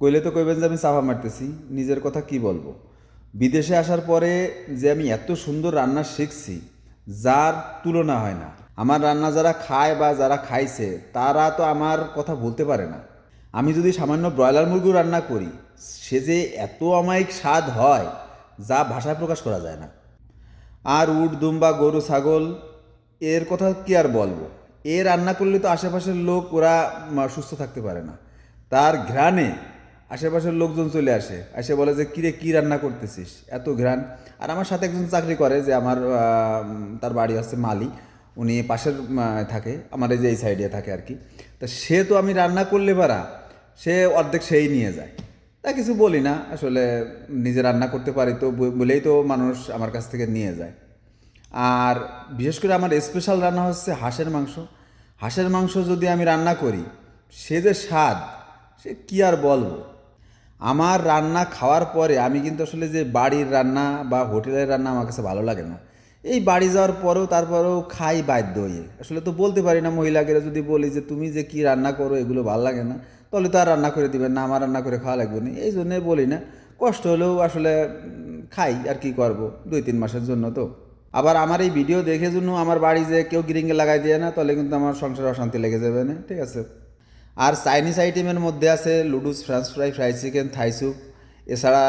কইলে তো কইবেন যে আমি চাপা মারতেছি, নিজের কথা কি বলব? বিদেশে আসার পরে যে আমি এত সুন্দর রান্না শিখছি, যার তুলনা হয় না। আমার রান্না যারা খায় বা যারা খাইছে, তারা তো আমার কথা বলতে পারে না। আমি যদি সামান্য ব্রয়লার মুরগি রান্না করি, সে যে এত অমায়িক স্বাদ হয়, যা ভাষায় প্রকাশ করা যায় না। আর উট, দুম্বা, গরু, ছাগল, এর কথা কি আর বলব? এ রান্না করলে তো আশেপাশের লোক, ওরা সুস্থ থাকতে পারে না। তার ঘ্রাণে আশেপাশের লোকজন চলে আসে, এসে বলে যে, কিরে, কি রান্না করতেছিস? এত ঘ্রাণ। আর আমার সাথে একজন চাকরি করে, যে আমার তার বাড়ি হচ্ছে মালি। উনি পাশের থাকে, আমার এই যে এই সাইডে থাকে আর কি। তা সে তো আমি রান্না করলে পারা, সে অর্ধেক সেই নিয়ে যায়। তা কিছু বলি না, আসলে নিজে রান্না করতে পারি তো বলেই তো মানুষ আমার কাছ থেকে নিয়ে যায়। আর বিশেষ করে আমার স্পেশাল রান্না হচ্ছে হাঁসের মাংস। হাঁসের মাংস যদি আমি রান্না করি, সে যে স্বাদ, সে কি আর বলব? আমার রান্না খাওয়ার পরে আমি কিন্তু আসলে যে বাড়ির রান্না বা হোটেলের রান্না আমার কাছে ভালো লাগে না। এই বাড়ি যাওয়ার পরেও তারপরেও খাই বাধ্য হয়ে। আসলে তো বলতে পারি না মহিলাকে যদি বলি যে, তুমি যে কি রান্না করো, এগুলো ভালো লাগে না? তাহলে তো আর রান্না করে দিবেন না, আমার রান্না করে খাওয়া লাগবে না। এই জন্যে বলি না, কষ্ট হলেও আসলে খাই আর কি করব, দুই তিন মাসের জন্য তো। আবার আমার এই ভিডিও দেখে জন্য আমার বাড়ি যে কেউ গ্রিঙ্গে লাগাই দিয়ে না, তাহলে কিন্তু আমার সংসারে অশান্তি লেগে যাবে না, ঠিক আছে? আর চাইনিজ আইটেমের মধ্যে আছে লুডুস french fry fry chicken Thai soup এছাড়া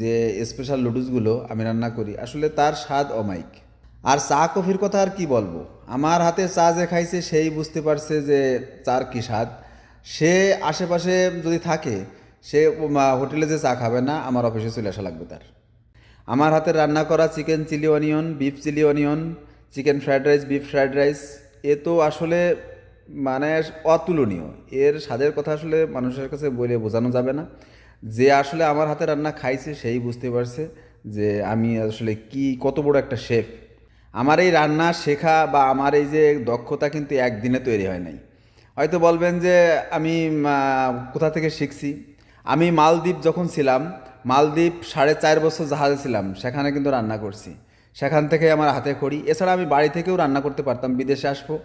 যে স্পেশাল লুডুসগুলো আমি রান্না করি, আসলে তার স্বাদ অমায়িক। আর চা কফির কথা আর কি বলব? আমার হাতে চা যে খাইছে, সেই বুঝতে পারছে যে চার কী স্বাদ। সে আশেপাশে যদি থাকে, সে হোটেলে যে চা খাবে না, আমার অফিসে চলে আসা লাগবে তার। আমার হাতে রান্না করা chicken, chilli onion, beef, chilli onion, chicken fried rice, beef fried rice, এ তো আসলে মানে অতুলনীয়। এর স্বাদের কথা আসলে মানুষের কাছে বলে বোঝানো যাবে না। যে আসলে আমার হাতে রান্না খাইছে সেই বুঝতে পারছে যে আমি আসলে কি, কত বড় একটা শেফ। আমার এই রান্না শেখা বা আমার এই যে দক্ষতা কিন্তু একদিনে তৈরি হয় নাই। হয়তো বলবেন যে আমি কোথা থেকে শিখছি? আমি মালদ্বীপ যখন ছিলাম, মালদ্বীপ সাড়ে চার বছর জাহাজে ছিলাম, সেখানে কিন্তু রান্না করছি। সেখান থেকে আমার হাতে খড়ি। এছাড়া আমি বাড়ি থেকেও রান্না করতে পারতাম, বিদেশে আসব।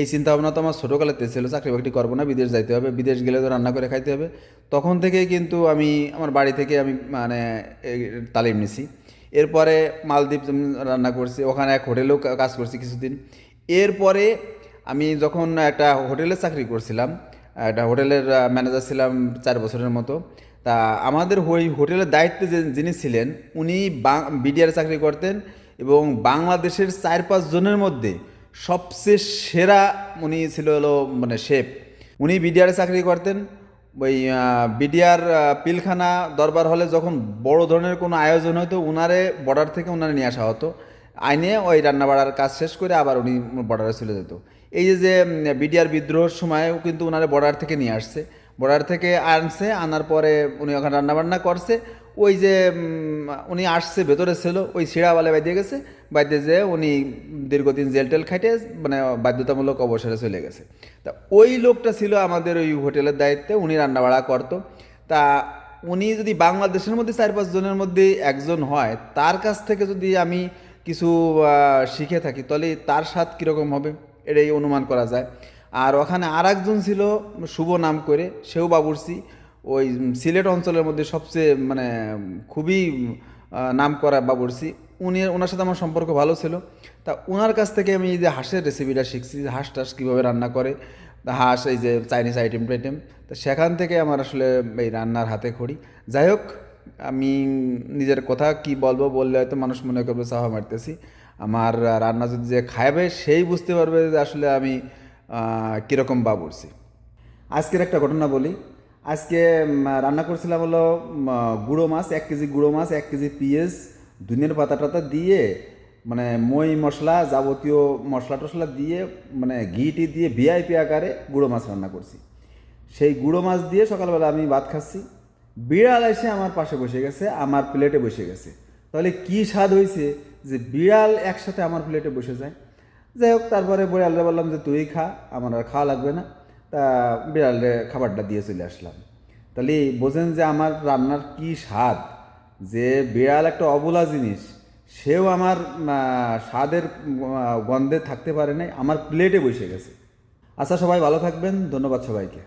এই চিন্তা ভাবনা তো আমার ছোটোকালেতে ছিল, চাকরি বাকরি করব না, বিদেশ যাইতে হবে, বিদেশ গেলে তো রান্না করে খাইতে হবে। তখন থেকেই কিন্তু আমি, আমার বাড়ি থেকে আমি মানে তালিম নিছি। এরপরে মালদ্বীপ রান্না করছি, ওখানে এক হোটেলেও কাজ করছি কিছুদিন। এরপরে আমি যখন একটা হোটেলে চাকরি করছিলাম, একটা হোটেলের ম্যানেজার ছিলাম চার বছরের মতো। তা আমাদের ওই হোটেলের দায়িত্বে যে, যিনি ছিলেন, উনি বিডিআর চাকরি করতেন এবং বাংলাদেশের চার পাঁচ জনের মধ্যে সবচেয়ে সেরা উনি ছিল হলো মানে শেফ। উনি বিডিআরে চাকরি করতেন। ওই বিডিআর পিলখানা দরবার হলে যখন বড় ধরনের কোনো আয়োজন হতো উনারে বর্ডার থেকে উনারে নিয়ে আসা হতো। আইনে ওই রান্না বাড়ার কাজ শেষ করে আবার উনি বর্ডারে চলে যেত। এই যে যে বিডিআর বিদ্রোহের সময়ও কিন্তু উনারে বর্ডার থেকে নিয়ে আসছে। বর্ডার থেকে আনছে, আনার পরে উনি ওখানে রান্নাবান্না করছে। ওই যে উনি আসছে, ভেতরে ছিল, ওই শিরাওয়ালে বাইদে গেছে বাইদে যে উনি দীর্ঘদিন জেল টেল খাইটে মানে বাধ্যতামূলক অবসরে চলে গেছে। তা ওই লোকটা ছিল আমাদের ওই হোটেলের দায়িত্বে, উনি রান্নাবাড়া করতো। তা উনি যদি বাংলাদেশের মধ্যে চার পাঁচ জনের মধ্যে একজন হয়, তার কাছ থেকে যদি আমি কিছু শিখে থাকি, তাহলে তার স্বাদ কীরকম হবে? এটাই অনুমান করা যায়। আর ওখানে আর একজন ছিল, শুভ নাম করে, সেও বাবুরসি ওই সিলেট অঞ্চলের মধ্যে সবচেয়ে মানে খুবই নাম করা বাবুরসি উনি ওনার সাথে আমার সম্পর্ক ভালো ছিল। তা ওনার কাছ থেকে আমি এই যে হাঁসের রেসিপিটা শিখছি, যে হাঁস টাস কীভাবে রান্না করে হাঁস এই যে চাইনিজ আইটেম টাইটেম তো সেখান থেকে আমার আসলে এই রান্নার হাতে খড়ি। যাই হোক, আমি নিজের কথা কি বলব বললে হয়তো মানুষ মনে করবে চাহা মারতেছি। আমার রান্না যদি যে খাবে, সেই বুঝতে পারবে যে আসলে আমি কীরকম বাবুরছি আজকের একটা ঘটনা বলি। আজকে রান্না করছিলাম হলো গুঁড়ো মাছ, এক কেজি গুঁড়ো মাছ, এক কেজি পেঁয়াজ ধুনের পাতা টাতা দিয়ে মানে মই মশলা যাবতীয় মশলা টশলা দিয়ে মানে ঘিটি দিয়ে ভিআইপি আকারে গুঁড়ো মাছ রান্না করছি। সেই গুঁড়ো মাছ দিয়ে সকালবেলা আমি ভাত খাচ্ছি। বিড়াল এসে আমার পাশে বসে গেছে, আমার প্লেটে বসে গেছে। তাহলে কি স্বাদ হয়েছে যে বিড়াল একসাথে আমার প্লেটে বসে যায়? যাই হোক, তারপরে বিড়ালরে বললাম যে, তুই খা, আমার আর খাওয়া লাগবে না। তা বিড়ালে খাবারটা দিয়ে চলে আসলাম। তাহলে বোঝেন যে আমার রান্নার কি স্বাদ, যে বিড়াল একটা অবলা জিনিস, সেও আমার স্বাদের গন্ধে থাকতে পারে নাই, আমার প্লেটে বসে গেছে। আচ্ছা সবাই ভালো থাকবেন, ধন্যবাদ সবাইকে।